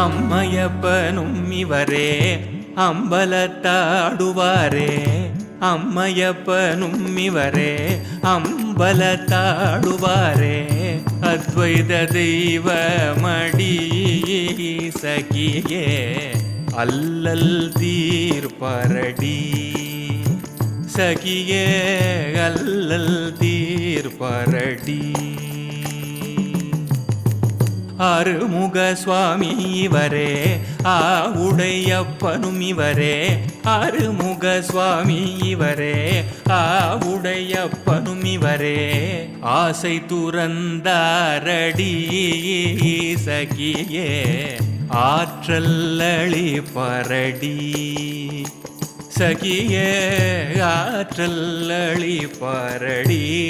அம்மையப்பனும் இவரே அம்பலத்தாடுவாரே. அம்மையப்பனும் இவரே அம்பலத்தாடுவாரே. அத்வைத தெய்வமடி சகியே அல்லல் தீர்ப்பரடி சகியே அல்லல் தீர்ப்பரடி அருமுக சுவாமி இவரே ஆ உடையப்பனும் இவரே அருமுக சுவாமி இவரே ஆ உடையப்பனும் இவரே. ஆசை துறந்தாரடி சகியே ஆற்றல் பரடி. சகியே ஆற்றல் பரடி.